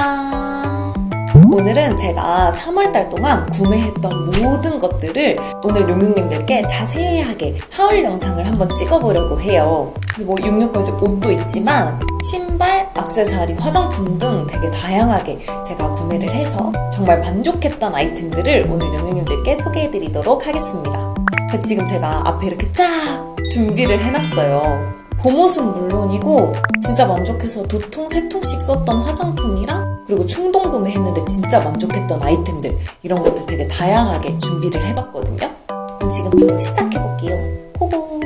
짜잔! 오늘은 제가 3월달 동안 구매했던 모든 것들을 오늘 용육님들께 자세하게 하울 영상을 한번 찍어보려고 해요. 뭐 육육까지 옷도 있지만 신발, 액세서리, 화장품 등 되게 다양하게 제가 구매를 해서 정말 만족했던 아이템들을 오늘 용육님들께 소개해드리도록 하겠습니다. 지금 제가 앞에 이렇게 쫙 준비를 해놨어요. 봄옷은 물론이고 진짜 만족해서 두 통, 세 통씩 썼던 화장품이랑 그리고 충동 구매했는데 진짜 만족했던 아이템들 이런 것들 되게 다양하게 준비를 해봤거든요. 그럼 지금 바로 시작해볼게요. 호보.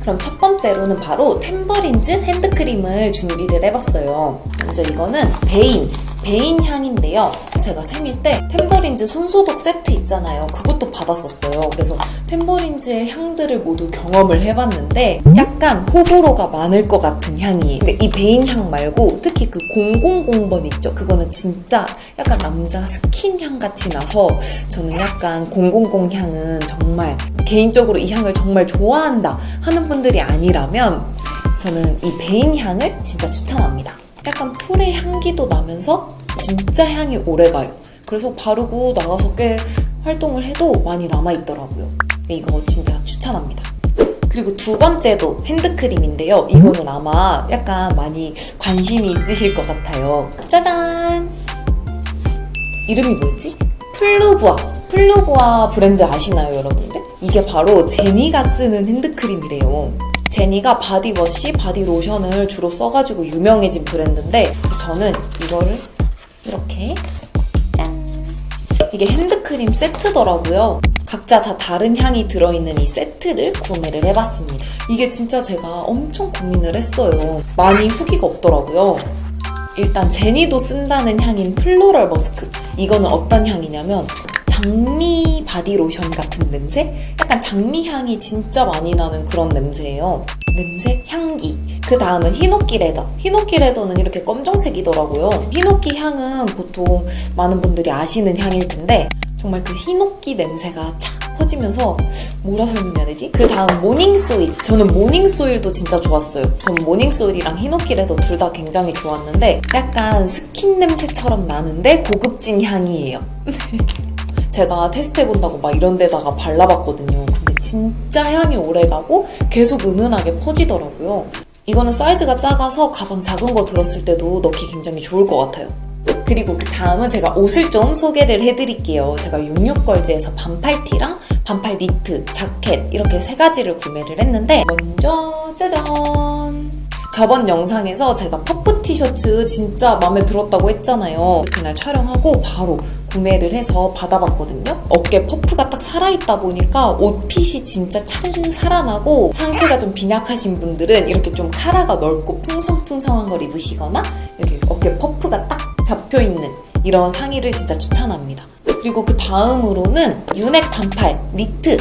그럼 첫 번째로는 바로 템버린즈 핸드크림을 준비를 해봤어요. 먼저 이거는 베인, 베인 향인데요. 제가 생일 때 템버린즈 손소독 세트 있잖아요. 그것도 받았었어요. 그래서 템버린즈의 향들을 모두 경험을 해봤는데 약간 호불호가 많을 것 같은 향이에요. 근데 이 베인 향 말고 특히 그 000번 있죠. 그거는 진짜 약간 남자 스킨 향 같이 나서 저는 약간 000 향은 정말 개인적으로 이 향을 정말 좋아한다 하는 분들이 아니라면 저는 이 베인 향을 진짜 추천합니다. 약간 풀의 향기도 나면서 진짜 향이 오래 가요. 그래서 바르고 나가서 꽤 활동을 해도 많이 남아있더라고요. 이거 진짜 추천합니다. 그리고 두 번째도 핸드크림인데요. 이거는 아마 약간 많이 관심이 있으실 것 같아요. 짜잔! 이름이 뭐였지? 플루부아. 플루부아 브랜드 아시나요, 여러분들? 이게 바로 제니가 쓰는 핸드크림이래요. 제니가 바디워시, 바디로션을 주로 써가지고 유명해진 브랜드인데 저는 이거를 이렇게 짠! 이게 핸드크림 세트더라고요. 각자 다 다른 향이 들어있는 이 세트를 구매를 해봤습니다. 이게 진짜 제가 엄청 고민을 했어요. 많이 후기가 없더라고요. 일단 제니도 쓴다는 향인 플로럴 머스크. 이거는 어떤 향이냐면 장미 바디로션 같은 냄새? 약간 장미 향이 진짜 많이 나는 그런 냄새예요. 냄새, 향기. 그 다음은 히노키 레더. 히노키 레더는 이렇게 검정색이더라고요. 히노키 향은 보통 많은 분들이 아시는 향일 텐데 정말 그 히노키 냄새가 착 퍼지면서 뭐라 설명해야 되지? 그 다음 모닝소일. 저는 모닝소일도 진짜 좋았어요. 저는 모닝소일이랑 히노키 레더 둘 다 굉장히 좋았는데 약간 스킨 냄새처럼 나는데 고급진 향이에요. 제가 테스트해본다고 막 이런 데다가 발라봤거든요. 근데 진짜 향이 오래가고 계속 은은하게 퍼지더라고요. 이거는 사이즈가 작아서 가방 작은 거 들었을 때도 넣기 굉장히 좋을 것 같아요. 그리고 그 다음은 제가 옷을 좀 소개를 해드릴게요. 제가 66걸즈에서 반팔티랑 반팔 니트, 자켓 이렇게 세 가지를 구매를 했는데 먼저 짜잔! 저번 영상에서 제가 퍼프 티셔츠 진짜 마음에 들었다고 했잖아요. 그날 촬영하고 바로 구매를 해서 받아봤거든요. 어깨 퍼프가 딱 살아있다 보니까 옷핏이 진짜 찰 살아나고 상체가 좀 빈약하신 분들은 이렇게 좀 카라가 넓고 풍성풍성한 걸 입으시거나 이렇게 어깨 퍼프가 딱 잡혀있는 이런 상의를 진짜 추천합니다. 그리고 그 다음으로는 유넥 반팔 니트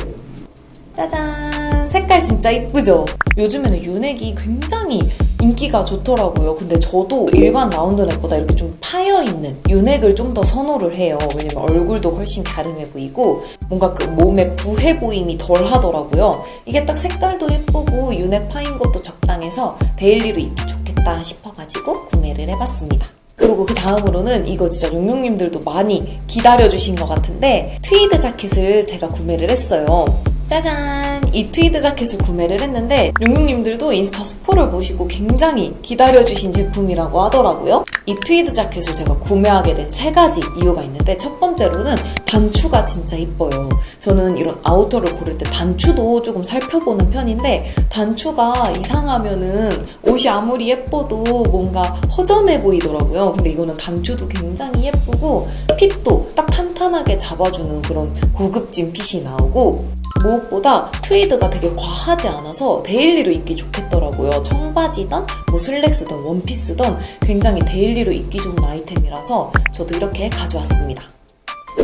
짜잔 색깔 진짜 이쁘죠? 요즘에는 유넥이 굉장히 인기가 좋더라고요. 근데 저도 일반 라운드넥보다 이렇게 좀 파여있는 유넥을 좀 더 선호를 해요. 왜냐면 얼굴도 훨씬 갸름해 보이고 뭔가 그 몸에 부해 보임이 덜 하더라고요. 이게 딱 색깔도 예쁘고 유넥 파인 것도 적당해서 데일리로 입기 좋겠다 싶어가지고 구매를 해봤습니다. 그리고 그 다음으로는 이거 진짜 용용님들도 많이 기다려주신 것 같은데 트위드 자켓을 제가 구매를 했어요. 짜잔! 이 트위드 자켓을 구매를 했는데 용용님들도 인스타 스포를 보시고 굉장히 기다려주신 제품이라고 하더라고요. 이 트위드 자켓을 제가 구매하게 된 세 가지 이유가 있는데 첫 번째로는 단추가 진짜 이뻐요. 저는 이런 아우터를 고를 때 단추도 조금 살펴보는 편인데 단추가 이상하면은 옷이 아무리 예뻐도 뭔가 허전해 보이더라고요. 근데 이거는 단추도 굉장히 예쁘고 핏도 딱 탄탄하게 잡아주는 그런 고급진 핏이 나오고 무엇보다 트위드가 되게 과하지 않아서 데일리로 입기 좋겠더라고요. 청바지든 뭐 슬랙스든 원피스든 굉장히 데일리로 입기 좋은 아이템이라서 저도 이렇게 가져왔습니다.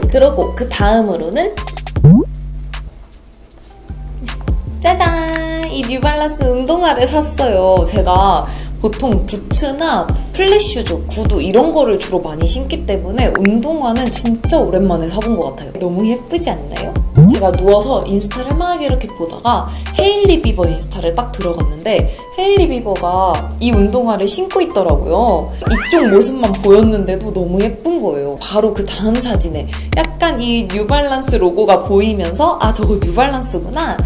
그리고 그 다음으로는 짜잔! 이 뉴발란스 운동화를 샀어요. 제가 보통 부츠나 플랫슈즈, 구두 이런 거를 주로 많이 신기 때문에 운동화는 진짜 오랜만에 사본 것 같아요. 너무 예쁘지 않나요? 제가 누워서 인스타를 막 이렇게 보다가 헤일리 비버 인스타를 딱 들어갔는데 헤일리 비버가 이 운동화를 신고 있더라고요. 이쪽 모습만 보였는데도 너무 예쁜 거예요. 바로 그 다음 사진에 약간 이 뉴발란스 로고가 보이면서 아 저거 뉴발란스구나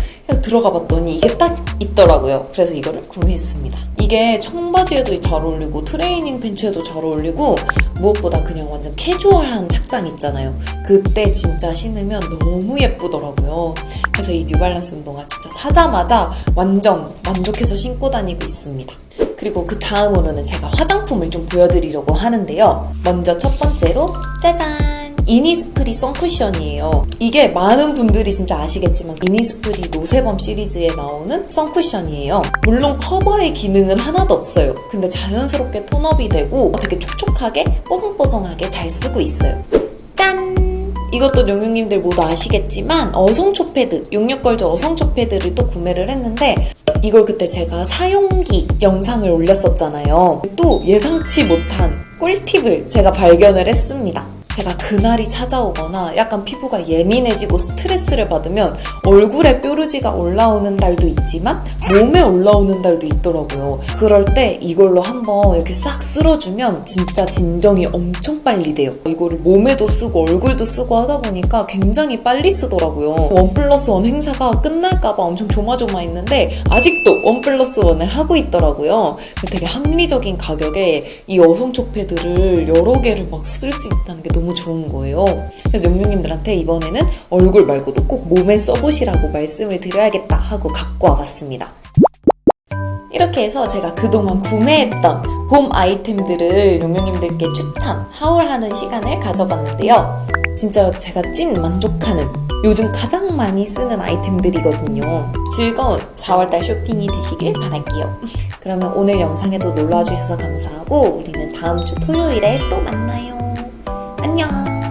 들어가 봤더니 이게 딱 있더라고요. 그래서 이거를 구매했습니다. 이게 청바지에도 잘 어울리고 트레이닝 팬츠에도 잘 어울리고 무엇보다 그냥 완전 캐주얼한 착장 있잖아요. 그때 진짜 신으면 너무 예쁘더라고요. 그래서 이 뉴발란스 운동화 진짜 사자마자 완전 만족해서 신고 다니고 있습니다. 그리고 그 다음으로는 제가 화장품을 좀 보여드리려고 하는데요. 먼저 첫 번째로 짜잔! 이니스프리 선쿠션이에요. 이게 많은 분들이 진짜 아시겠지만 이니스프리 노세범 시리즈에 나오는 선쿠션이에요. 물론 커버의 기능은 하나도 없어요. 근데 자연스럽게 톤업이 되고 되게 촉촉하게 뽀송뽀송하게 잘 쓰고 있어요. 짠! 이것도 용용님들 모두 아시겠지만 어성초 패드, 용육걸즈 어성초 패드를 또 구매를 했는데 이걸 그때 제가 사용기 영상을 올렸었잖아요. 또 예상치 못한 꿀팁을 제가 발견을 했습니다. 제가 그날이 찾아오거나 약간 피부가 예민해지고 스트레스를 받으면 얼굴에 뾰루지가 올라오는 날도 있지만 몸에 올라오는 날도 있더라고요. 그럴 때 이걸로 한번 이렇게 싹 쓸어주면 진짜 진정이 엄청 빨리 돼요. 이거를 몸에도 쓰고 얼굴도 쓰고 하다 보니까 굉장히 빨리 쓰더라고요. 원 플러스 원 행사가 끝날까봐 엄청 조마조마했는데 아직 도 원 플러스 원을 하고 있더라고요. 되게 합리적인 가격에 이 어성초 패드를 여러 개를 막 쓸 수 있다는 게 너무 좋은 거예요. 그래서 용용님들한테 이번에는 얼굴 말고도 꼭 몸에 써보시라고 말씀을 드려야겠다 하고 갖고 와봤습니다. 이렇게 해서 제가 그동안 구매했던 봄 아이템들을 용용님들께 추천, 하울하는 시간을 가져봤는데요. 진짜 제가 찐 만족하는 요즘 가장 많이 쓰는 아이템들이거든요. 즐거운 4월달 쇼핑이 되시길 바랄게요. 그러면 오늘 영상에도 놀러와 주셔서 감사하고 우리는 다음 주 토요일에 또 만나요. 안녕!